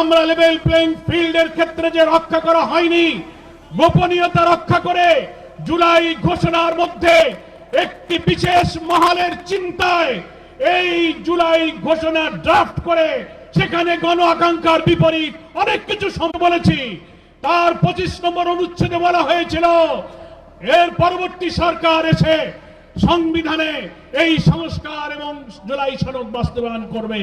আমরা level playing ফিল্ডের ক্ষেত্রে যে রক্ষা করা হয়নি, গোপনীয়তা রক্ষা করে জুলাই ঘোষণার মধ্যে একটি বিশেষ মহলের চিন্তায় এই জুলাই ঘোষণা ড্রাফট করে সেখানে গণ আকাঙ্ক্ষার বিপরীত অনেক কিছু বলেছি। তার পঁচিশ নম্বর অনুচ্ছেদে বলা হয়েছিল, এর পরবর্তী সরকার এসে সংবিধানে এই সংস্কার এবং জুলাই সনদ বাস্তবায়ন করবে।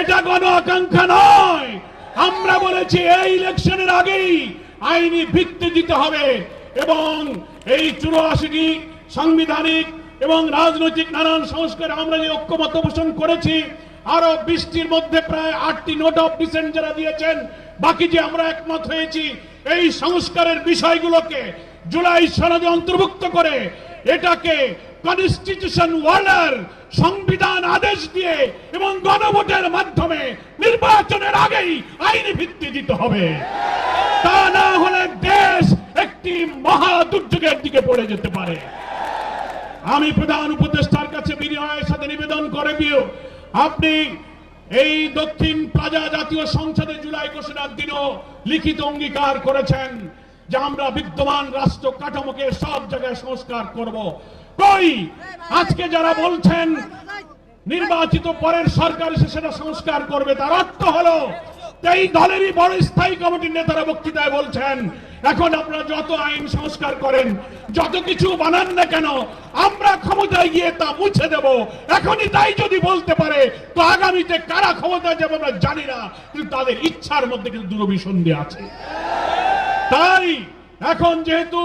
এটা গণ আকাঙ্ক্ষা নয় আমরা বলেছি এই ইলেকশনের আগেই আইনি ভিত্তি দিতে হবে এবং এই চুরাশিটি সাংবিধানিক এবং রাজনৈতিক নানান সংস্কার আমরা যে ঐক্যমত পোষণ করেছি আরও বৃষ্টির মধ্যে প্রায় আটটি নোট অফ ডিসেন্ট যারা দিয়েছেন, বাকি যে আমরা একমত হয়েছি, এই সংস্কারের বিষয়গুলোকে জুলাই সনদে অন্তর্ভুক্ত করে এটাকে কনস্টিটিউশন ওয়ার্ডার সংবিধান আদেশ দিয়ে এবং গণভোটের মাধ্যমে আগেই আইনি ভিত্তি দিতে হবে। তা না হলে দেশ একটি মহা দুর্যোগের দিকে পড়ে যেতে পারে। আমি প্রধান উপদেষ্টার কাছে সাথে নিবেদন করে দিও, আপনি এই দক্ষিণ জাতীয় সংসদে জুলাই ঘোষণার দিনও লিখিত অঙ্গীকার করেছেন, যে আমরা বিদ্যমান রাষ্ট্র কাঠামোকে সব জায়গায় সংস্কার করব। কই? আজকে যারা বলছেন, নির্বাচিত পরের সরকার এসে সেটা সংস্কার করবে, তার অর্থ হলো এই দলেরই বড় স্থায়ী কমিটির নেতারা বক্তৃতায় বলছেন, এখন আপনারা যত আইন সংস্কার করেন, যত কিছু বানান না কেন, আমরা ক্ষমতায় গিয়ে তা মুছে দেব। এখনই তাই যদি বলতে পারে, তো আগামীতে কারা ক্ষমতায় যাবে আমরা জানি না, কিন্তু তাদের ইচ্ছার মধ্যে কিন্তু দুরভিসন্ধি আছে। তাই এখন যেহেতু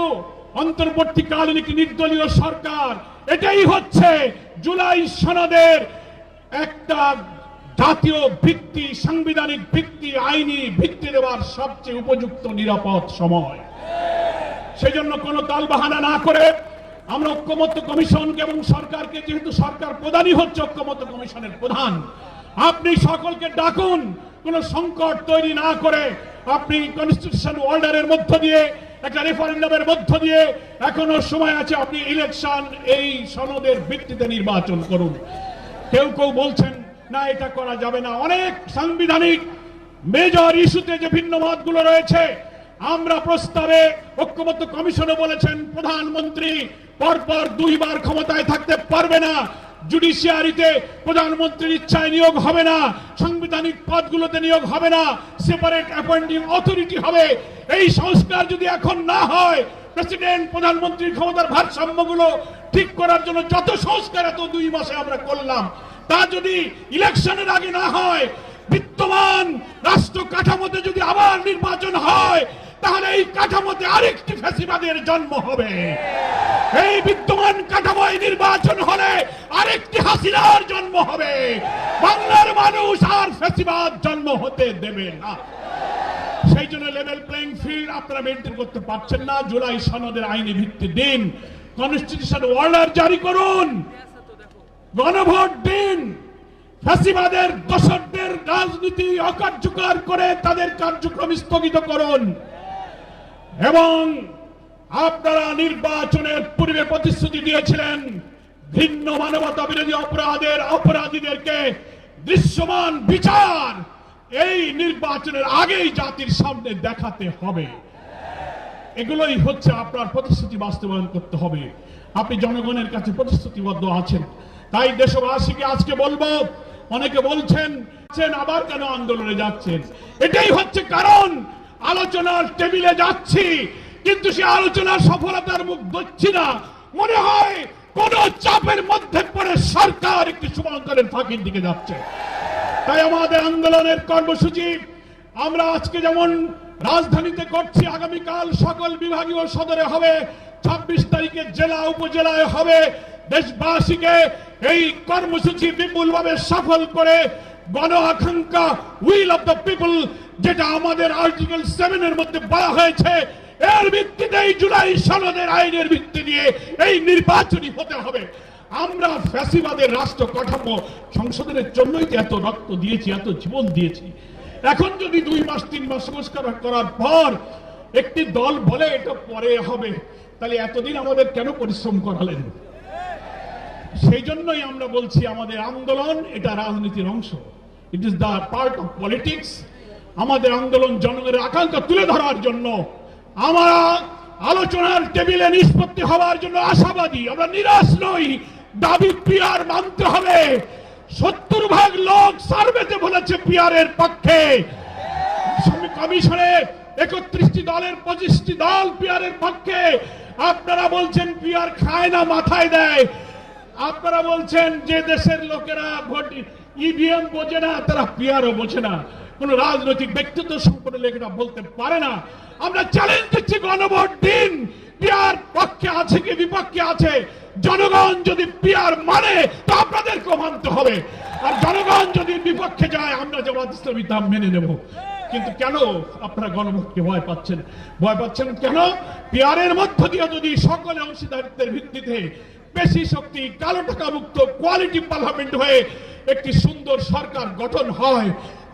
অন্তর্বর্তীকালীন একটি নির্দলীয় সরকার, এটাই হচ্ছে জুলাই সনদের একটা জাতীয় ভিত্তি, সাংবিধানিক ভিত্তি, আইনি ভিত্তি দেওয়ার সবচেয়ে উপযুক্ত, নিরাপদ সময়। সেজন্য কোনো তালবাহানা না করে আমরা ঐক্যমত্য কমিশনকে এবং সরকারকে, যেহেতু সরকার প্রধানই হচ্ছে ঐক্যমত্য কমিশনের প্রধান, আপনি সকলকে ডাকুন, কোন সংকট তৈরি না করে আপনি কনস্টিটিউশন অর্ডারের মধ্য দিয়ে, একটা রেফারেন্ডামের মধ্য দিয়ে, এখনও সময় আছে আপনি ইলেকশন এই সনদের ভিত্তিতে নির্বাচন করুন। কেউ কেউ বলছেন না, এটা করা যাবে না। অনেক সাংবিধানিক মেজর ইস্যুতে যে ভিন্ন মতগুলো রয়েছে, আমরা প্রস্তাবে ঐক্যমত্য কমিশনে বলেছেন, প্রধানমন্ত্রী পরপর দুইবার ক্ষমতায় থাকতে পারবে না। জুডিশিয়ারিতে প্রধানমন্ত্রীর ইচ্ছায় নিয়োগ হবে না, সাংবিধানিক পদগুলোতে নিয়োগ হবে না সেপারেট অ্যাপয়েন্টিং অথরিটি হবে। এই সংস্কার যদি এখন না হয় প্রেসিডেন্ট প্রধানমন্ত্রীর ক্ষমতার ভারসাম্যগুলো ঠিক করার জন্য যত সংস্কার এত দুই মাসে আমরা করলাম। তা যদি ইলেকশনের আগে না হয়, বিদ্যমান রাষ্ট্র কাঠামোতে যদি আবার নির্বাচন হয়, তাহলে এই কাঠামোতে আরেকটি ফ্যাসিবাদের জন্ম হবে। এই বিদ্যমান কাঠামোয় নির্বাচন হলে আরেকটি হাসিনার জন্ম হবে। বাংলার মানুষ আর ফ্যাসিবাদ জন্ম হতে দেবে না। সেই জন্য লেভেল প্লেইং ফিল্ড আপনারা মেনটেন করতে পারছেন না। জুলাই সনদের আইনি ভিত্তি দিন কনস্টিটিউশন অর্ডার জারি করুন। গণভোট দিন ফ্যাসিবাদের দশকদের রাজনীতি অকার্যকর করে তাদের কার্যক্রম স্থগিত করুন। এবং আপনারা নির্বাচনের পূর্বে প্রতিশ্রুতি দিয়েছিলেন ভিন্ন মানবতা বিরোধী অপরাধের অপরাধীদেরকে দৃশ্যমান বিচার এই নির্বাচনের আগেই জাতির সামনে দেখাতে হবে। এগুলোই হচ্ছে আপনার প্রতিশ্রুতি বাস্তবায়ন করতে হবে। আপনি জনগণের কাছে প্রতিশ্রুতিবদ্ধ আছেন। তাই দেশবাসীকে আজকে বলব, অনেকে বলছেন আবার কেন আন্দোলনে যাচ্ছেন? এটাই হচ্ছে কারণ। আলোচনার টেবিলে যাচ্ছি, কিন্তু সে আলোচনার সফলতার মুখ ধরছি না। মনে হয় কোন চাপের মধ্যে পড়ে সরকার একটি শুভঙ্করের ফাঁকির দিকে যাচ্ছে। তাই আমাদের আন্দোলনের কর্মসূচি, আমরা আজকে যেমন রাজধানীতে করছি, আগামীকাল সকল বিভাগীয় সদরে হবে, ছাব্বিশ তারিখে জেলা, উপজেলায় হবে দেশবাসীকে এই কর্মসূচি বিপুলভাবে সফল করে গণ আকাঙ্ক্ষা উইল অফ দ্য পিপল যেটা আমাদের আর্টিকেল সেভেনের মধ্যে বলা হয়েছে, এর ভিত্তিতে এই জুলাই সনদের আইনের ভিত্তি দিয়ে এই নির্বাচনী হতে হবে। আমরা ফ্যাসিবাদের রাষ্ট্র কাঠামো সংশোধনের জন্যই তো এত রক্ত দিয়েছি, এত জীবন দিয়েছি। এখন যদি দুই মাস, তিন মাস সংস্কার করার পর একটি দল বলে এটা পরে হবে, তাহলে এতদিন আমাদের কেন পরিশ্রম করালেন? সেই জন্যই আমরা বলছি আমাদের আন্দোলন এটা রাজনীতির অংশ। It is the part of politics আমাদের আন্দোলন জনগণের আকাঙ্ক্ষা তুলে ধরার জন্য আমরা আলোচনার টেবিলে নিষ্পত্তি হওয়ার জন্য আশাবাদী। আমরা নিরাশ নই। দাবি পিয়ার মানতে হবে। সত্তর ভাগ লোক সার্ভেতে বলেছে পিয়ারের পক্ষে। কমিশনে একত্রিশটি দলের পঁচিশটি দল পিয়ারের পক্ষে। আপনারা বলছেন পিয়ার খায় না, মাথায় দেয়। আপনারা বলছেন যে দেশের লোকেরা ভোট ইভিএম বোঝে না, তারা পিয়ারও বোঝে না। কোন রাজনৈতিক ব্যক্তিত্ব সম্পন্ন লেখা বলতে পারে না। আমরা চ্যালেঞ্জ দিচ্ছি গণভোট দিন। পিয়ার পক্ষে আছে কি বিপক্ষে আছে? জনগণ যদি পিয়ার মানে তা আপনাদেরকে মানতে হবে। আর জনগণ যদি বিপক্ষে যায়, আমরা জবাব ইসলামী দাম মেনে নেব। কিন্তু কেন আপনারা গণভোটকে ভয় পাচ্ছেন? ভয় পাচ্ছেন কেন? পিয়ারের মধ্য দিয়ে যদি সকলে অংশীদারিত্বের ভিত্তিতে বেশি শক্তি, কালো টাকা মুক্ত কোয়ালিটি পার্লামেন্ট হয়ে একটি সুন্দর সরকার গঠন হয়।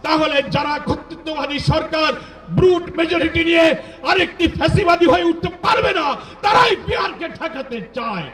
তাহলে যারা কর্তৃত্ববাদী সরকার ব্রুট মেজরিটি নিয়ে আরেকটি ফ্যাসিবাদী হয়ে উঠতে পারবে না, তারাই বিহারকে ঠেকাতে চায়।